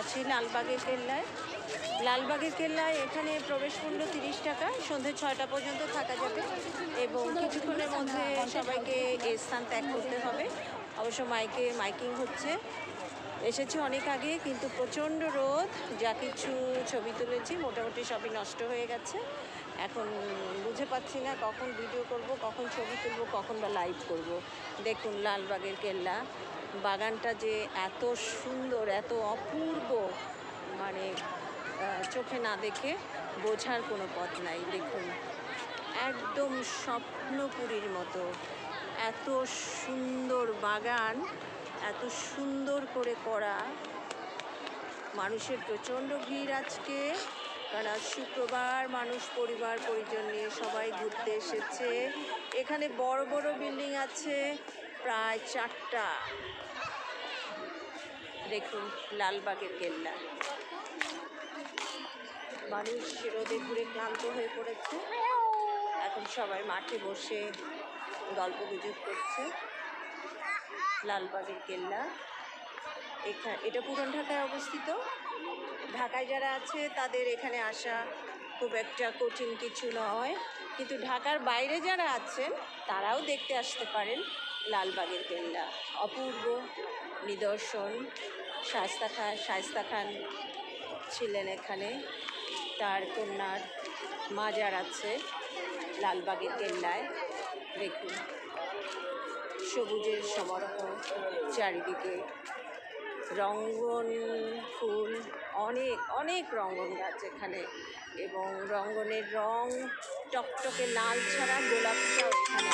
আছি লালবাগের কেল্লায়। লালবাগের কেল্লায় এখানে প্রবেশ মূল্য তিরিশ টাকা, সন্ধে ছয়টা পর্যন্ত থাকা যাবে এবং কিছুক্ষণের মধ্যে সবাইকে স্থান ত্যাগ করতে হবে। অবশ্য মাইকে, মাইকিং হচ্ছে। এসেছি অনেক আগে, কিন্তু প্রচণ্ড রোদ, যা কিছু ছবি তুলেছি, মোটামুটি সবই নষ্ট হয়ে গেছে। এখন বুঝে পাচ্ছি না কখন ভিডিও করব, কখন ছবি তুলব, কখন বা লাইভ করব। দেখুন লালবাগের কেল্লা। বাগানটা যে এত সুন্দর, এত অপূর্ব মানে চোখে না দেখে বোঝার কোনো পথ নাই, দেখুন। একদম স্বপ্নপুরীর মতো। এত সুন্দর বাগান, এত সুন্দর করে করা। মানুষের প্রচণ্ড ভিড় আজকে, কারণ আজ শুক্রবার মানুষ, পরিবার, পরিজন নিয়ে সবাই ঘুরতে এসেছে। এখানে বড় বড় বিল্ডিং আছে প্রায় চারটা। দেখুন, লালবাগের কেল্লা। মানুষ রোদে ঘুরে ক্লান্ত হয়ে পড়েছে। এখন সবাই মাঠে বসে গল্প গুজব করছে। লালবাগের কেল্লা। এখানে এটা পুরান ঢাকায় অবস্থিত। ঢাকায় যারা আছে, তাদের এখানে আসা খুব একটা কঠিন কিছু নয়। কিন্তু ঢাকার বাইরে যারা আছেন, তারাও দেখতে আসতে পারেন। লালবাগের কেল্লা। অপূর্ব নিদর্শন। শায়স্তা খান শায়স্তা খান ছিলেন এখানে। তার কন্যার মাজার আছে লালবাগের কেল্লায়। দেখুন। সবুজের সমারোহ চারিদিকে। রঙ্গন ফুল, অনেক অনেক রঙ্গন গাছ এখানে। এবং রঙ্গনের রং টকটকে লাল ছাড়া গোলাপিটাও এখানে।